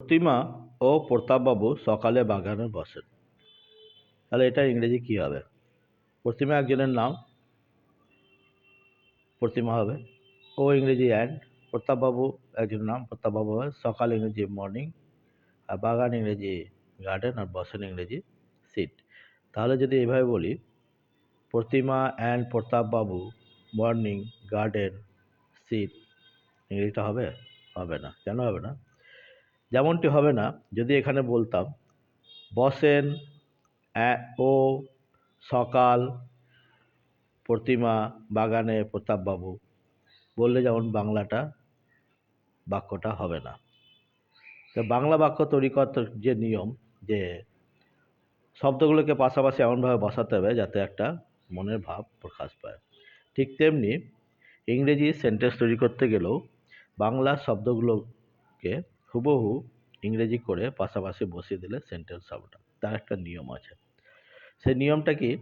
প্রতিমা ও প্রতাপবাবু সকালে বাগানে বসেন। তাহলে এটা ইংরেজি কী হবে? প্রতিমা একজনের নাম? প্রতিমা হবে। ও ইংরেজি অ্যান্ড প্রতাপবাবু একজনের নাম, প্রতাপবাবু হবে। সকাল ইংরেজি মর্নিং আর বাগান ইংরেজি গার্ডেন আর বসেন ইংরেজি সিট তাহলে যদি এভাবে বলি, প্রতিমা অ্যান্ড প্রতাপবাবু মর্নিং গার্ডেন সিট ইংরেজিটা হবে? হবে না। কেন হবে না? যেমনটি হবে না, যদি এখানে বলতাম, বসেন ও, সকাল, প্রতিমা, বাগানে প্রতাপবাবু। বললে যেমন বাংলাটা, বাক্যটা হবে না। তো বাংলা বাক্য তৈরি করতে যে নিয়ম, যে শব্দগুলোকে পাশাপাশি এমনভাবে বসাতে হবে যাতে একটা মনের ভাব প্রকাশ পায়। ঠিক তেমনি ইংরেজি সেন্টেন্স তৈরি করতে গেলেও বাংলা শব্দগুলোকে হুবহু ইংরেজি করে পাশাপাশি বসিয়ে দিলে সেন্টেন্স হবে তার একটা নিয়ম আছে। সেই নিয়মটা কি?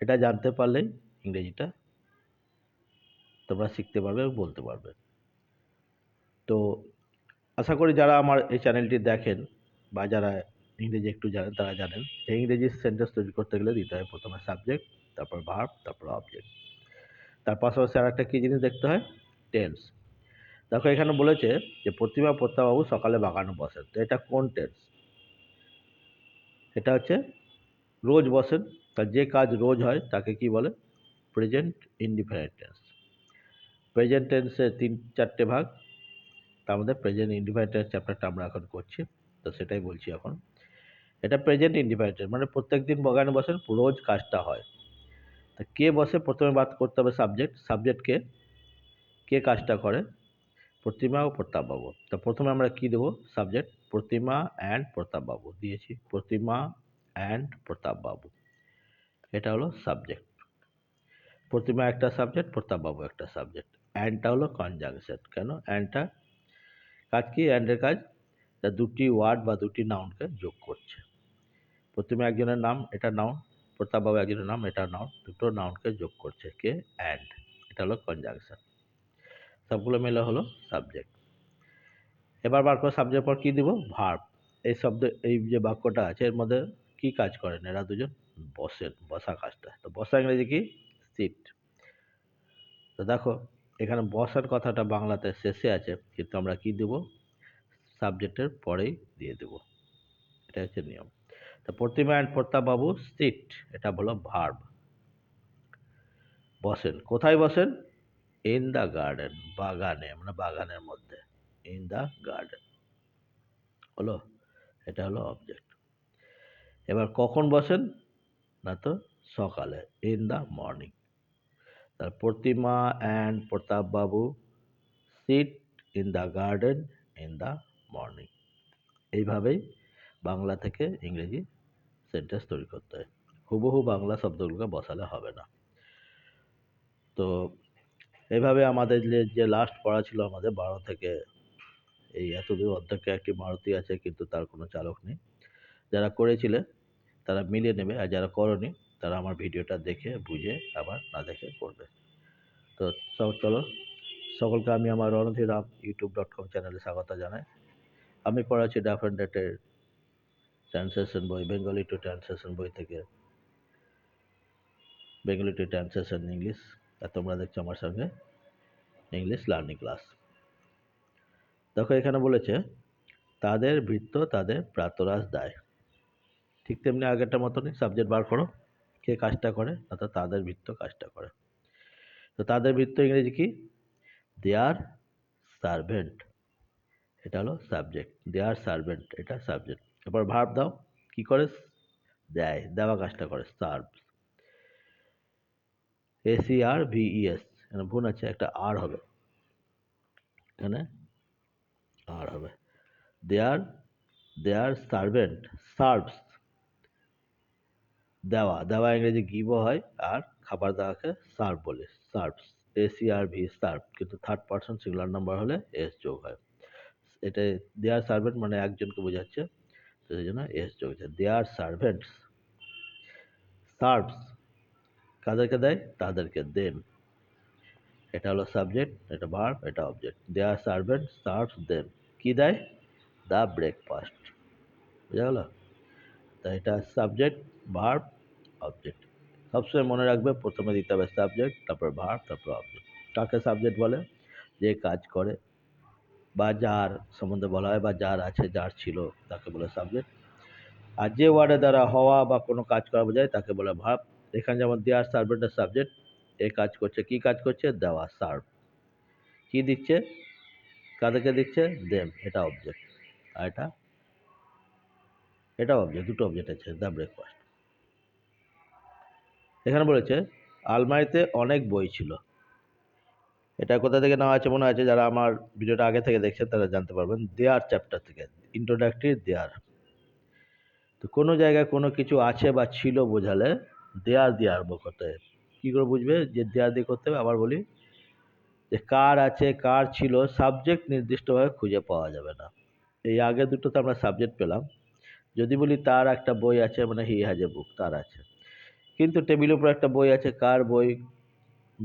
এটা জানতে পারলেই ইংরেজিটা তোমরা শিখতে পারবে এবং বলতে পারবে। তো আশা করি যারা আমার এই চ্যানেলটি দেখেন বা যারা ইংরেজি একটু জানেন, তারা জানেন যে ইংরেজি সেন্টেন্স তৈরি করতে গেলে দিতে হয় প্রথমে সাবজেক্ট, তারপর ভার্ব, তারপর অবজেক্ট তার পাশাপাশি আর একটা কী জিনিস দেখতে হয়? টেন্স। দেখো, এখানে বলেছে যে প্রতিমা প্রত্যাবাবু সকালে বাগানে বসেন। তো এটা কোন টেন্স এটা হচ্ছে রোজ বসেন। তার যে কাজ রোজ হয়, তাকে কি বলে? প্রেজেন্ট ইনডিফারেন্ট টেন্স প্রেজেন্ট টেন্সের তিন, চারটে ভাগ। তার মধ্যে প্রেজেন্ট ইনডিফারেন্ট টেন্স চ্যাপ্টারটা আমরা এখন করছি। তো সেটাই বলছি এখন। এটা প্রেজেন্ট ইনডিফারেন্ট টেন্স মানে প্রত্যেক দিন বাগানে বসেন, রোজ কাজটা হয়। তা কে বসে? প্রথমে বাদ করতে হবে সাবজেক্ট সাবজেক্ট কে? কে কাজটা করে? প্রতিমা ও প্রতাপবাবু। তা প্রথমে আমরা কি দেবো? সাবজেক্ট প্রতিমা অ্যান্ড প্রতাপবাবু। দিয়েছি, প্রতিমা অ্যান্ড প্রতাপবাবু। এটা হলো সাবজেক্ট প্রতিমা একটা সাবজেক্ট প্রতাপবাবু একটা সাবজেক্ট অ্যান্ডটা হলো কনজাংশন কেন? অ্যান্ডটা কাজ কি? অ্যান্ডের কাজ? তা দুটি ওয়ার্ড বা দুটি নাউনকে যোগ করছে। প্রতিমা একজনের নাম, এটা নাউন প্রতাপবাবু একজনের নাম, এটা নাউন দুটো নাউনকে যোগ করছে কে? অ্যান্ড এটা হলো কনজাংশন সবগুলো মিলে হলো সাবজেক্ট এবার বার করে সাবজেক্ট পর কী দিব? ভার্ব এই শব্দ, এই যে বাক্যটা আছে, এর মধ্যে কি কাজ করেন এরা দুজন বসেন, বসা কাজটা। তো বসা ইংরেজি কি? সিট তো দেখো, এখানে বসার কথাটা বাংলাতে শেষে আছে, কিন্তু আমরা কি দেব? সাবজেক্টের পরেই দিয়ে দেব। এটা হচ্ছে নিয়ম। তো প্রতিমা অ্যান্ড প্রতাপবাবু সিট এটা হলো ভার্ব বসেন। কোথায় বসেন? ইন দ্য গার্ডেন বাগানে মানে বাগানের মধ্যে ইন দ্য গার্ডেন হলো? এটা হলো অবজেক্ট এবার কখন বসেন? না তো সকালে ইন দ্য মর্নিং তার Pratima and Pratap babu sit in the garden in the morning এইভাবেই বাংলা থেকে ইংরেজি সেন্টেন্স তৈরি করতে হয়। হুবহু বাংলা শব্দগুলোকে বসালে হবে না। তো এইভাবে আমাদের যে লাস্ট পড়া ছিল আমাদের বারো থেকে এই এতদূর অর্ধেকে একটি মারুতি আছে কিন্তু তার কোনো চালক নেই। যারা করেছিলে তারা মিলিয়ে নেবে আর যারা করনি তারা আমার ভিডিওটা দেখে, বুঝে, আবার না দেখে করবে। তো সব চলো, সকলকে আমি আমার Randhir Ram YouTube dot com চ্যানেলে স্বাগত জানাই। আমি পড়াচ্ছি ডাফ ডেটের ট্রান্সলেশন বই বেঙ্গলি টু ট্রান্সলেশন বই থেকে। বেঙ্গলি টু ট্রান্সলেশন ইংলিশ আর তোমরা দেখছ আমার সঙ্গে ইংলিশ লার্নিং ক্লাস দেখো, এখানে বলেছে, তাদের বৃত্ত তাদের প্রাতরাশ দেয়। ঠিক তেমনি আগেরটা মতনই সাবজেক্ট বার করো, কে কাজটা করে তো তাদের বৃত্ত কাজটা করে। তো তাদের বৃত্ত ইংরেজি কি? দেয়ার সার্ভেন্ট এটা হলো সাবজেক্ট দেয়ার সার্ভেন্ট এটা সাবজেক্ট এবার ভার্ব দাও, কি করে? দেয় দেওয়া কাজটা করে সার্ভ এসি আর ভিইএস এখানে ভুল আছে, একটা আর হবে। এখানে আর হবে। দেয়ার দেয়ার সার্ভেন্ট সার্ভস দেওয়া। দেওয়া ইংরেজি গিভও হয়? আর খাবার দাওয়াকে সার্ভ বলে। সার্ভস এসি আর ভি সার্ভ কিন্তু থার্ড পার্সন সিঙ্গুলার নাম্বার হলে এস যোগ হয়। এটা দেয়ার সার্ভেন্ট মানে একজনকে বোঝাচ্ছে সেই জন্য এস যোগ হচ্ছে। দেয়ার সার্ভেন্টস সার্ভস কাদেরকে দেয়, তাদেরকে দেন। এটা হলো সাবজেক্ট এটা ভার্ব এটা অবজেক্ট দেয়ার সার্ভেন্ট সার্ভস দেন কি দেয়? দ্য ব্রেকফাস্ট বুঝা গেল? তা এটা সাবজেক্ট ভার্ব অবজেক্ট সবসময় মনে রাখবে, প্রথমে দিতে হবে সাবজেক্ট তারপর ভার্ব তারপর অবজেক্ট কাকে সাবজেক্ট বলে? যে কাজ করে, বা যার সম্বন্ধে বলা হয়, বা যার আছে, যার ছিল, তাকে বলে সাবজেক্ট আর যে ওয়ার্ডের দ্বারা হওয়া বা কোনো কাজ করা বোঝায়, তাকে বলে ভার্ব এখানে যেমন দেওয়ার সার্ভেন্টের সাবজেক্ট এ কাজ করছে, কি কাজ করছে? দেওয়া সার্ভ কি দিচ্ছে? কাদেরকে দিচ্ছে? দেম এটা অবজেক্ট আর এটা? এটা অবজেক্ট দুটো অবজেক্ট আছে দ্য ব্রেকফাস্ট এখানে বলেছে, আলমারিতে অনেক বই ছিল। এটা কোথা থেকে নেওয়া আছে মনে আছে? যারা আমার ভিডিওটা আগে থেকে দেখছেন, তারা জানতে পারবেন। দেয়ার চ্যাপ্টার থেকে ইন্ট্রোডাক্টরি দেয়ার তো কোনো জায়গায় কোনো কিছু আছে বা ছিল বোঝালে দেয়ার দিয়ে আরম্ভ করতে হবে। কী করে বুঝবে? যে দেয়ার দিয়ে করতে হবে, আবার বলি যে কার আছে, কার ছিল সাবজেক্ট নির্দিষ্টভাবে খুঁজে পাওয়া যাবে না। এই আগে দুটোতে আমরা সাবজেক্ট পেলাম। যদি বলি তার একটা বই আছে মানে হি হ্যাজ এ বুক, তার আছে। কিন্তু টেবিলের উপর একটা বই আছে, কার বই?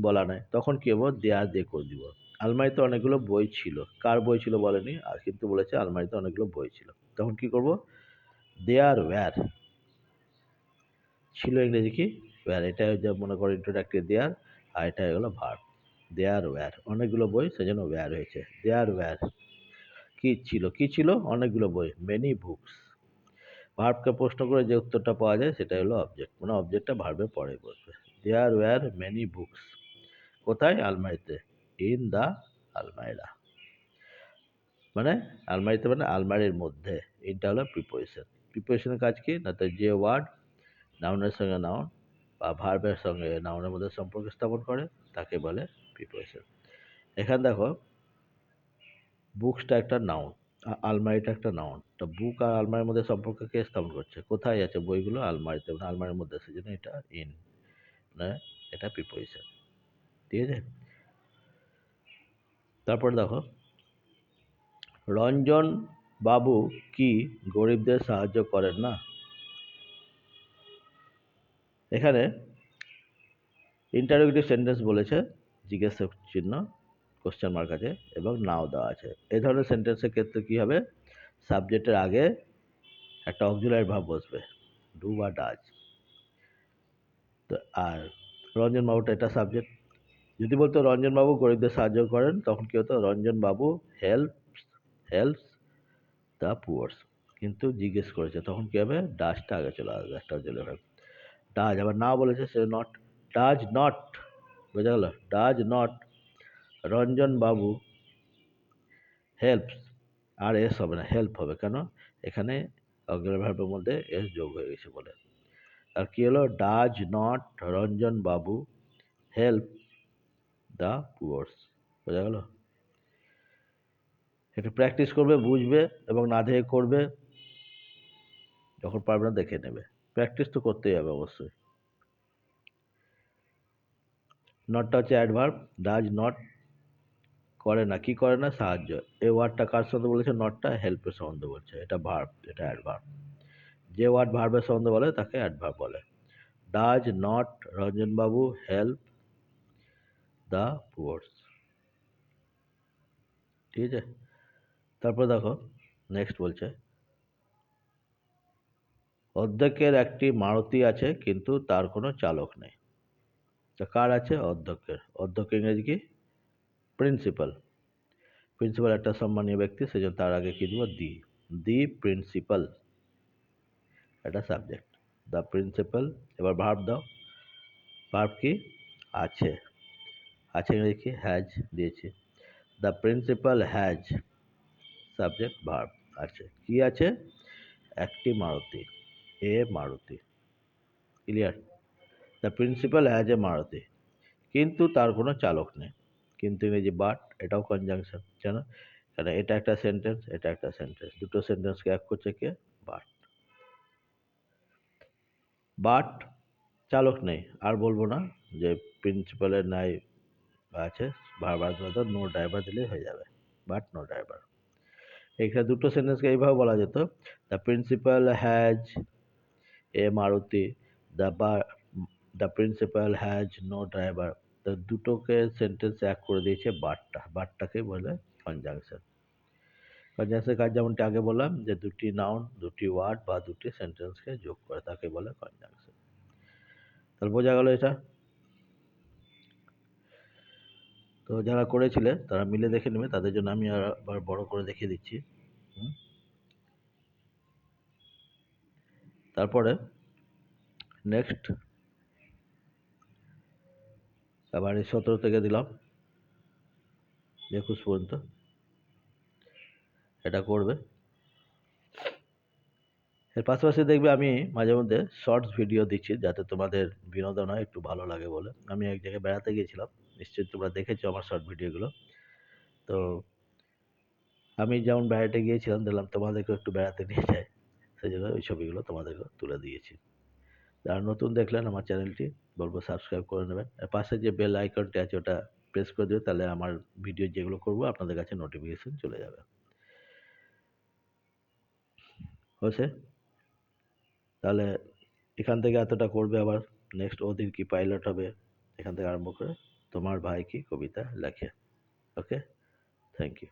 বলা নাই। তখন কী হব? দেয়ার দিয়ে করে দিব। আলমারিতে অনেকগুলো বই ছিল। কার বই ছিল বলেনি, আর কিন্তু বলেছে আলমারিতে অনেকগুলো বই ছিল। তখন কি করব? There were. ছিল ইংরেজি কি? ওয়্যার এটা যা মনে করো ইন্ট্রোডাক্টরি দেয়ার আর এটা হলো ভার্ব দেয়ার ওয়্যার অনেকগুলো বই, সেজন্য ওয়্যার হয়েছে। দেয়ার ওয়্যার কি ছিল? কি ছিল? অনেকগুলো বই মেনি বুকস ভার্বকে প্রশ্ন করে যে উত্তরটা পাওয়া যায়, সেটা হলো অবজেক্ট মানে অবজেক্টটা ভার্বের পরে বসবে। দেয়ার ওয়্যার মেনি বুকস কোথায়? আলমারিতে। ইন দ্য আলমাইরা মানে আলমারিতে মানে আলমারির মধ্যে। এটা হলো প্রিপোজিশন প্রিপোজিশনের কাজ কি? না তো যে ওয়ার্ড নাউনের সঙ্গে নাউন বা ভার্বের সঙ্গে নাউনের মধ্যে সম্পর্ক স্থাপন করে, তাকে বলে প্রিপোজিশন এখানে দেখো বুকসটা একটা নাউন আলমারিটা একটা নাউন তো বুক আর আলমারির মধ্যে সম্পর্ক কে স্থাপন করছে? কোথায় আছে বইগুলো? আলমারিতে মানে আলমারির মধ্যে আছে সেজন্য এটা ইন মানে এটা প্রিপোজিশন ঠিক আছে? তারপর দেখো, রঞ্জন বাবু কি গরিবদের সাহায্য করেন না? এখানে ইন্টারোগেটিভ সেন্টেন্স বলেছে, জিজ্ঞাসা চিহ্ন কোশ্চেন মার্ক আছে এবং নাও দেওয়া আছে। এই ধরনের সেন্টেন্সের ক্ষেত্রে কী হবে? সাবজেক্টের আগে একটা অক্সিলারি ভাব বসবে ডু বা ডাজ তো আর রঞ্জন বাবুটা এটা সাবজেক্ট যদি বলতো রঞ্জনবাবু গরিবদের সাহায্য করেন, তখন কী হতো? রঞ্জনবাবু হেল্প হেল্পস দ্য পুয়ার্স কিন্তু জিজ্ঞেস করেছে, তখন কী হবে? ডাজটা আগে চলে আসবে, একটা জেলে ডাজ আবার না বলেছে সে নট ডাজ নট বোঝা গেল? ডাজ নট রঞ্জনবাবু হেল্পস আর এস হবে না হেল্প হবে। কেন? এখানে অগ্রিম ভার্বের মধ্যে এস যোগ হয়ে গেছে বলে। আর কী হলো? ডাজ নট রঞ্জনবাবু হেল্প দ্য পুয়ার্স বোঝা গেল? একটু প্র্যাকটিস করবে, বুঝবে এবং না দেখে করবে, যখন পারবে না দেখে নেবে। প্র্যাকটিস তো করতেই হবে অবশ্যই। নটটা হচ্ছে অ্যাডভার্ব ডাজ নট করে না। কি করে না? সাহায্য। এই ওয়ার্ডটা কার সম্বন্ধে বলেছে? নটটা হেল্পের সম্বন্ধে বলছে। এটা ভার্ব এটা অ্যাডভার্ব যে ওয়ার্ড ভার্বের সম্বন্ধে বলে, তাকে অ্যাডভার্ব বলে। ডাজ নট রঞ্জনবাবু হেল্প দ্য পুয়ার্স ঠিক আছে? তারপর দেখো নেক্সট বলছে অধ্যক্ষের একটি মারুতি আছে, কিন্তু তার কোনো চালক নেই। তা কার আছে অধ্যক্ষের? অধ্যক্ষ ইংরেজি কি? প্রিন্সিপাল প্রিন্সিপাল একটা সম্মানীয় ব্যক্তি, সেজন্য তার আগে কি দিব? দি। দি প্রিন্সিপাল এটা সাবজেক্ট দ্য প্রিন্সিপাল এবার ভার্ব দাও। ভার্ব কি? আছে। আছে ইংরেজি কি? হ্যাজ দিয়েছি। The principal has subject verb আছে। কি আছে? একটি Maruti. A Maruti clear the principal has a Maruti কিন্তু তার কোনো চালক নেই। কিন্তু ইংরেজি বাট এটাও কনজাংশন কেন কেন? এটা একটা সেন্টেন্স এটা একটা সেন্টেন্স দুটো সেন্টেন্সকে এক করছে কে? বাট বাট চালক নেই। আর বলব না যে প্রিন্সিপালের নাই আছে, বারবার তো নো ড্রাইভার দিলেই হয়ে যাবে। বাট নো ড্রাইভার এখানে দুটো সেন্টেন্সকে এইভাবে বলা যেত। The principal has a Maruti the বা the principal has no driver তো দুটোকে সেন্টেন্স এক করে দিয়েছে বাটটা বাটটাকে বলে কনজাংশন কনজাংশনের কাজ যেমনটি আগে বললাম যে দুটি নাউন দুটি ওয়ার্ড বা দুটি সেন্টেন্সকে যোগ করে তাকে বলে কনজাংশন তাহলে বোঝা গেল এটা? তো যারা করেছিলে তারা মিলে দেখে নেবে, তাদের জন্য আমি আবার বড় করে দেখিয়ে দিচ্ছি। হুম। তারপরে নেক্সট আবার এই সতেরো থেকে দিলাম, একুশ পর্যন্ত। এটা করবে। এর পাশাপাশি দেখবে আমি মাঝে মধ্যে শর্টস ভিডিও দিচ্ছি, যাতে তোমাদের বিনোদন হয় একটু ভালো লাগে বলে। আমি এক জায়গায় বেড়াতে গিয়েছিলাম, নিশ্চয়ই তোমরা দেখেছ আমার শর্ট ভিডিওগুলো তো আমি যেমন বেড়াতে গিয়েছিলাম, দেখলাম তোমাদেরকেও একটু বেড়াতে নিয়ে যাই সেই জন্য ওই ছবিগুলো তোমাদেরকে তুলে দিয়েছি। যারা নতুন দেখলেন আমার চ্যানেলটি, বলব সাবস্ক্রাইব করে নেবেন। আর পাশে যে বেল আইকনটি আছে ওটা প্রেস করে দেবে তাহলে আমার ভিডিও যেগুলো করব আপনাদের কাছে নোটিফিকেশন চলে যাবে। হয়েছে? তাহলে এখান থেকে এতটা করবে আবার নেক্সট ওদিন কি পাইলট হবে, এখান থেকে আরম্ভ করে তোমার ভাই কি কবিতা লেখে। Okay thank you